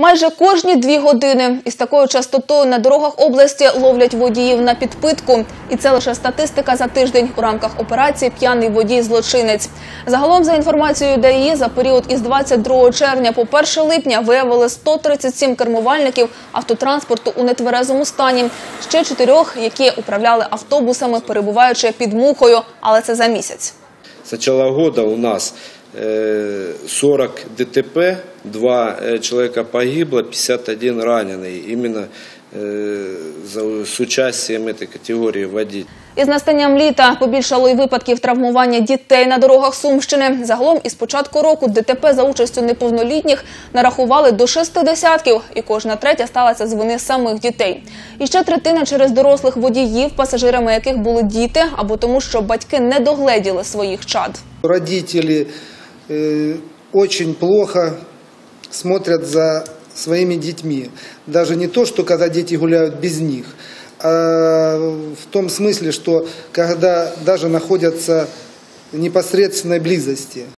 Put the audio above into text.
Майже кожні дві години із такою частотою на дорогах області ловлять водіїв на підпитку. І це лише статистика за тиждень у рамках операції П'яний водій-злочинець. Загалом, за інформацією ДАІ, за період із 22 червня по 1 липня виявили 137 кермувальників автотранспорту у нетверезому стані. Ще чотирьох, які управляли автобусами, перебуваючи під мухою, але це за місяць. С начала года у нас э, 40 ДТП, два э, человека погибло, 51 раненый. Именно э, за- с участием этой категории водителей. Із настанням літа побільшало й випадків травмування дітей на дорогах Сумщини. Загалом із початку року ДТП за участю неповнолітніх нарахували до шести десятків, і кожна третя сталася з вини самих дітей. І ще третина через дорослих водіїв, пасажирами яких були діти, або тому, що батьки не догледіли своїх чад. Родители э, очень плохо смотрят за своими детьми. Даже не то, что когда дети гуляют без них, а в том смысле, что когда даже находятся в непосредственной близости.